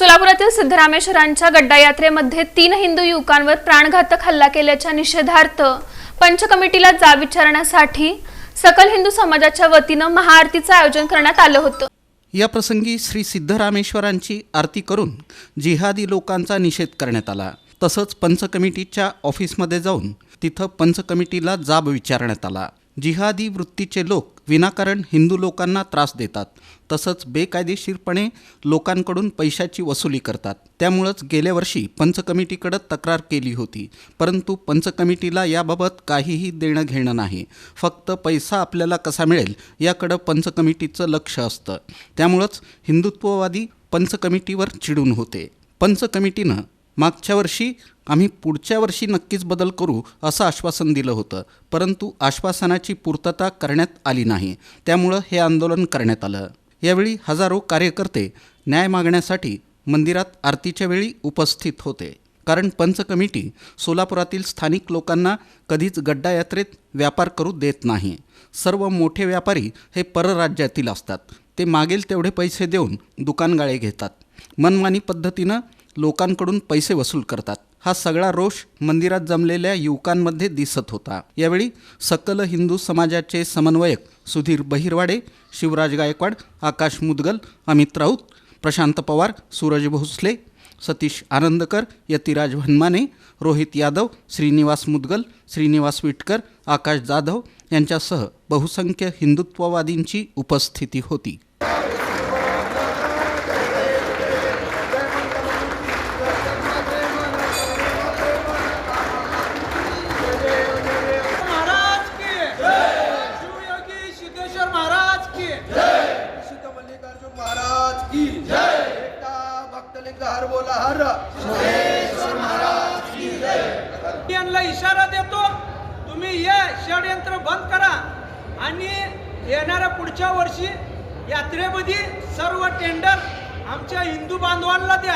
सोलापुरातील सिद्धरामेश्वरांच्या गड्डा यात्रेमध्ये तीन हिंदू युवकांवर प्राणघातक हल्ला केल्याच्या निषेधार्थ पंचकमिटीला जाब विचारण्यासाठी सकल हिंदू समाजाच्या वतीनं महाआरतीचं आयोजन करण्यात आलं होतं. या प्रसंगी श्री सिद्धरामेश्वरांची आरती करून जिहादी लोकांचा निषेध करण्यात आला. तसंच पंच कमिटीच्या ऑफिसमध्ये जाऊन तिथं पंच कमिटीला जाब विचारण्यात आला. जिहादी वृत्तीचे लोक विनाकारण हिंदू लोकांना त्रास देतात. तसंच बेकायदेशीरपणे लोकांकडून पैशाची वसुली करतात. त्यामुळंच गेल्या वर्षी पंच कमिटीकडं तक्रार केली होती. परंतु पंच कमिटीला याबाबत काहीही देणं घेणं नाही. फक्त पैसा आपल्याला कसा मिळेल याकडं पंच कमिटीचं लक्ष असतं. त्यामुळंच हिंदुत्ववादी पंच कमिटीवर चिडून होते. पंच कमिटीनं मागच्या वर्षी आम्ही पुढच्या वर्षी नक्कीच बदल करू असं आश्वासन दिलं होतं. परंतु आश्वासनाची पूर्तता करण्यात आली नाही. त्यामुळं हे आंदोलन करण्यात आलं. यावेळी हजारो कार्यकर्ते न्याय मागण्यासाठी मंदिरात आरतीच्या वेळी उपस्थित होते. कारण पंच कमिटी सोलापुरातील स्थानिक लोकांना कधीच गड्डा यात्रेत व्यापार करू देत नाही. सर्व मोठे व्यापारी हे परराज्यातील असतात. ते मागेल तेवढे पैसे देऊन दुकानगाळे घेतात. मनमानी पद्धतीनं लोकांकडून पैसे वसूल करतात. हा सगळा रोष मंदिरात जमलेल्या युवकांमध्ये दिसत होता. यावेळी सकल हिंदू समाजाचे समन्वयक सुधीर बहिरवाडे शिवराज गायकवाड आकाश मुदगल अमित राऊत प्रशांत पवार सूरज भोसले सतीश आनंदकर यतिराज भन्माने रोहित यादव श्रीनिवास मुदगल श्रीनिवास विटकर आकाश जाधव यांच्यासह बहुसंख्य हिंदुत्ववादींची उपस्थिती होती. हर यांना इशारा देतो तुम्ही हे षडयंत्र बंद करा आणि येणाऱ्या पुढच्या वर्षी यात्रेमध्ये सर्व टेंडर आमच्या हिंदू बांधवांना द्या.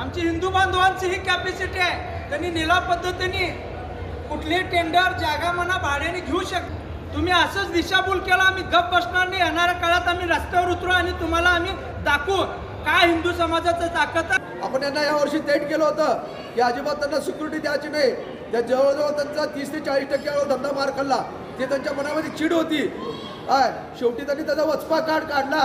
आमची हिंदू बांधवांची ही कॅपॅसिटी आहे. त्यांनी निला पद्धतीने कुठले टेंडर जागा म्हणा भाड्याने घेऊ शकता तुम्ही असंच दिशाभूल केला आम्ही गप बसणार नाही. येणाऱ्या काळात आम्ही रस्त्यावर उतरू आणि तुम्हाला आम्ही दाखवू. काय हिंदू समाजाचं ताकद आपण यांना या वर्षी थेट केलं होतं. की अजिबात त्यांना सिक्युरिटी द्यायची नाही. त्या जवळजवळ त्यांचा तीस ते चाळीस टक्के धंदा मार खाल्ला. ते त्यांच्या मनामध्ये चिड होती. काय शेवटी त्यांनी त्याचा वचपा कार्ड काढला.